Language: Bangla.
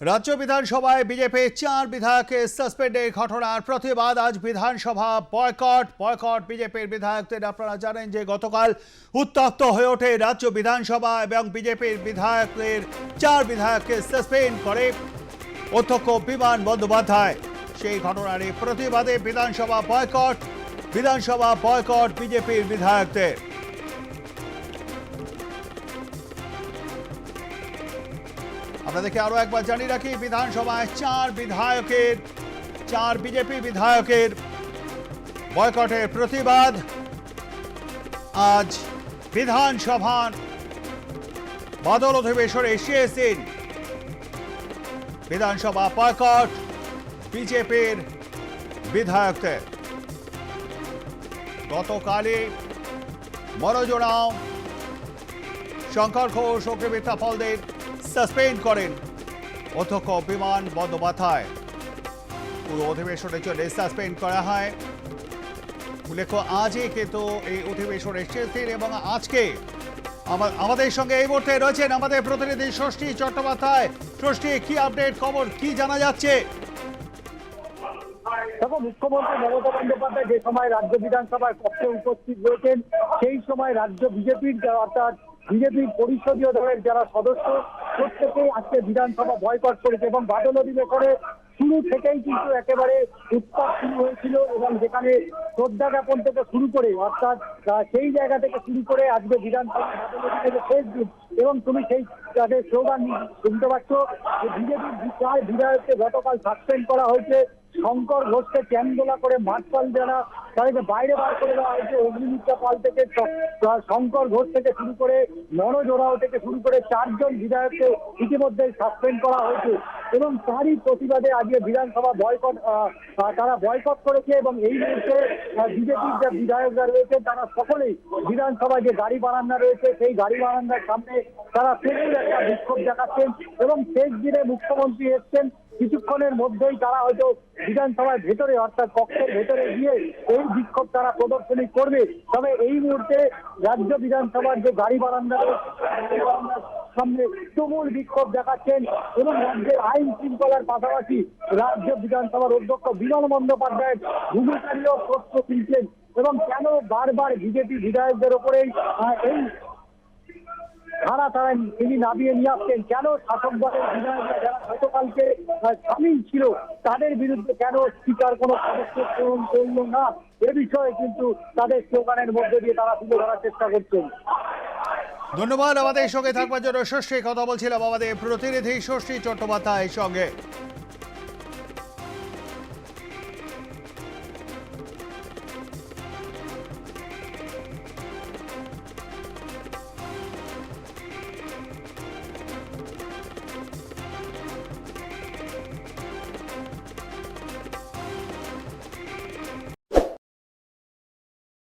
রাজ্য বিধানসভায় বিজেপি চার বিধায়কের সাসপেন্ডের ঘটনার প্রতিবাদ। আজ বিধানসভা বয়কট বয়কট বিজেপির বিধায়কদের। আপনারা জানেন যে গতকাল উত্তপ্ত হয়ে ওঠে রাজ্য বিধানসভা এবং বিজেপির বিধায়কদের চার বিধায়ককে সাসপেন্ড করে অধ্যক্ষ বিমান বন্দ্যোপাধ্যায়। সেই ঘটনার এই প্রতিবাদে বিধানসভা বয়কট বিধানসভা বয়কট বিজেপির বিধায়কদের। আপনাদেরকে আরও একবার জানিয়ে রাখি, বিধানসভায় চার বিধায়কের, চার বিজেপি বিধায়কের বয়কটের প্রতিবাদ। আজ বিধানসভার বাদল অধিবেশনে এসিয়েছেন বিধানসভা বয়কট বিজেপির বিধায়কদের গতকালই মরজোড়াও শঙ্কর ঘোষ কৃমিতা ফলদের সাসপেন্ড করেন। অধ্যক্ষ বিমান বন্দ্যোপাধ্যায়। পুরো অধিবেশনের জন্য সাসপেন্ড করা হয়। উল্লেখ্য, আজই কিন্তু এই অধিবেশন এসেছেন এবং আজকে আমা- আমাদের সঙ্গে এই মুহূর্তে রয়েছেন আমাদের প্রতিনিধি ষষ্ঠী চট্টোপাধ্যায়। ষষ্ঠী, কি আপডেট খবর, কি জানা যাচ্ছে? দেখো, মুখ্যমন্ত্রী মমতা বন্দ্যোপাধ্যায় যে সময় রাজ্য বিধানসভার কক্ষে উপস্থিত রয়েছেন, সেই সময় রাজ্য বিজেপির, অর্থাৎ বিজেপির পরিষদীয় দলের যারা সদস্য প্রত্যেকেই আজকে বিধানসভা বয়কট করেছে এবং বাদল অধিবেশনে শুরু থেকেই কিন্তু একেবারে উত্তাপ শুরু হয়েছিল এবং যেখানে শ্রদ্ধা জ্ঞাপন থেকে শুরু করে, অর্থাৎ সেই জায়গা থেকে শুরু করে আজকে বিধানসভা শেষ দিন, এবং তুমি সেই, তাদের স্লোগান শুনতে পাচ্ছ যে বিজেপির চার বিধায়ককে গতকাল সাসপেন্ড করা হয়েছে। শঙ্কর ঘোষকে চ্যাংদোলা করে মাঠপাল যারা, তাদেরকে বাইরে বার করে দেওয়া হয়েছে। অগ্নিমিত্রা পাল থেকে শঙ্কর ঘোষ থেকে শুরু করে মনোজ ওরাও থেকে শুরু করে চারজন বিধায়ককে ইতিমধ্যে সাসপেন্ড করা হয়েছে। এবং তারই প্রতিবাদে আজকে বিধানসভা বয়কট তারা বয়কট করেছে এবং এই মুহূর্তে বিজেপির যে বিধায়করা রয়েছে তারা সকলেই বিধানসভায় যে গাড়ি বারান্দা রয়েছে, সেই গাড়ি বারান্দার সামনে তারা প্রচুর একটা বিক্ষোভ দেখাচ্ছেন এবং শেষ দিনে মুখ্যমন্ত্রী এসছেন। কিছুক্ষণের মধ্যেই তারা হয়তো বিধানসভার ভেতরে, অর্থাৎ কক্ষের ভেতরে গিয়ে এই বিক্ষোভ তারা প্রদর্শনী করবে। তবে এই মুহূর্তে রাজ্য বিধানসভার যে গাড়ি বারান্দা সামনে তুমুল বিক্ষোভ দেখাচ্ছেন এবং রাজ্যের আইন শৃঙ্খলার পাশাপাশি রাজ্য বিধানসভার অধ্যক্ষ বিমান বন্দ্যোপাধ্যায়ের ভূমিকা নিয়েও প্রশ্ন তুলছেন। এবং কেন বারবার বিজেপি বিধায়কদের ওপরেই এই ধারা তারা তিনি নামিয়ে নিয়ে আসছেন। কেন শাসক দলের বিধায়করা যারা গতকালকে সামিল ছিল, তাদের বিরুদ্ধে কেন স্পিকার কোনো পদক্ষেপ গ্রহণ করল না? এ বিষয়ে কিন্তু তাদের স্লোগানের মধ্যে দিয়ে তারা তুলে ধরার চেষ্টা করছেন। ধন্যবাদ আমাদের সঙ্গে থাকবার জন্য। ষষ্ঠী কথা বলছিলাম আমাদের প্রতিনিধি ষষ্ঠী চট্টোপাধ্যায়ের সঙ্গে।